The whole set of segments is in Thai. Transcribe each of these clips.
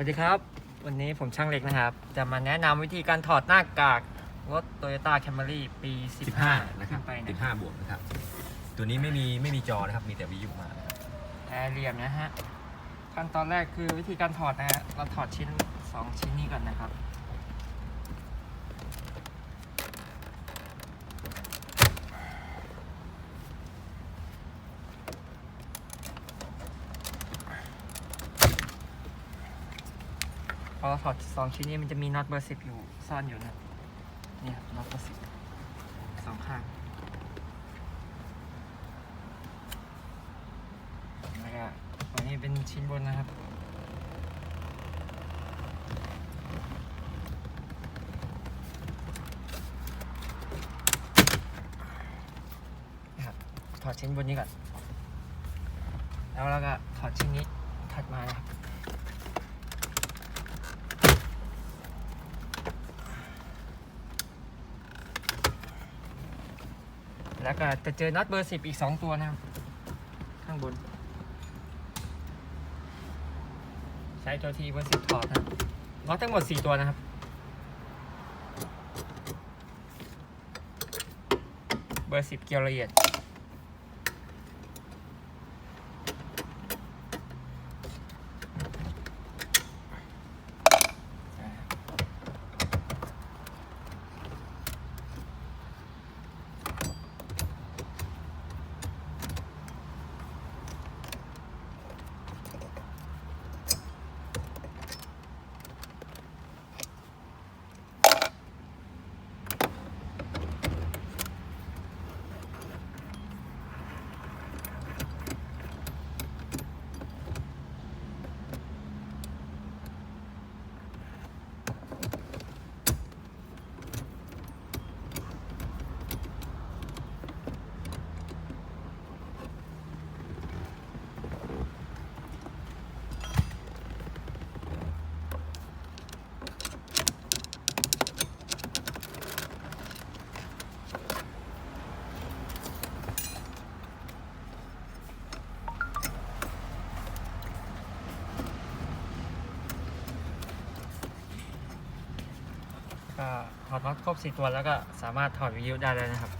วัสดีครับ วันนี้ผมช่างเล็กนะครับ จะมาแนะนำวิธีการถอดหน้ากากรถ Toyota Camry ปี 15 15นะครับขึ้ไปนะ15 บวกนะครับ ตัวนี้ไม่มีไม่มีจอนะครับ มีแต่วิทยุมานะครับแอร์เรียมนะฮะ ขั้นตอนแรกคือวิธีการถอดนะฮะเราถอดชิ้น 2 ชิ้นนี้ก่อนนะครับ พอเราถอดสองชิ้นนี้มันจะมีน็อตเบอร์สิบอยู่ซ่อนอยู่นะนี่ครับน็อตเบอร์สิบสองข้างแล้วก็ตัวนี้เป็นชิ้นบนนะครับนะครับถอดชิ้นบนนี้ก่อน แล้วเราก็ถอดชิ้นนี้ถัดมานะครับ แล้วก็จะเจอน็อตเบอร์สิบอีกสองตัวนะครับ ข้างบน ใช้ตัวทีเบอร์สิบถอดนะน็อตทั้งหมดสี่ตัวนะครับ เบอร์สิบเกียวละเอียด ก็ถอดน็อตครบสี่ตัวแล้วก็สามารถถอดวิทยุได้เลยนะครับ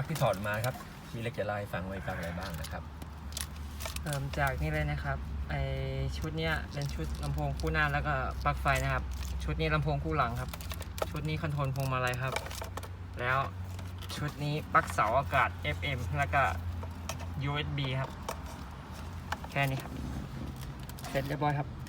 ลั๊กที่ถอดมาครับพี่เล็กจะเล่าให้ฟังว่ามีปลั๊กอะไรบ้างนะครับเริ่มจากนี่เลยนะครับไอชุดเนี้ยเป็นชุดลำโพงคู่หน้าแล้วก็ปลั๊กไฟนะครับ ชุดนี้ลำโพงคู่หลังครับ ชุดนี้คอนโทรลพวงมาลัยครับ แล้วชุดนี้ปลั๊กเสาอากาศ FM แล้วก็ USB ครับ แค่นี้ครับ เสร็จเรียบร้อยครับ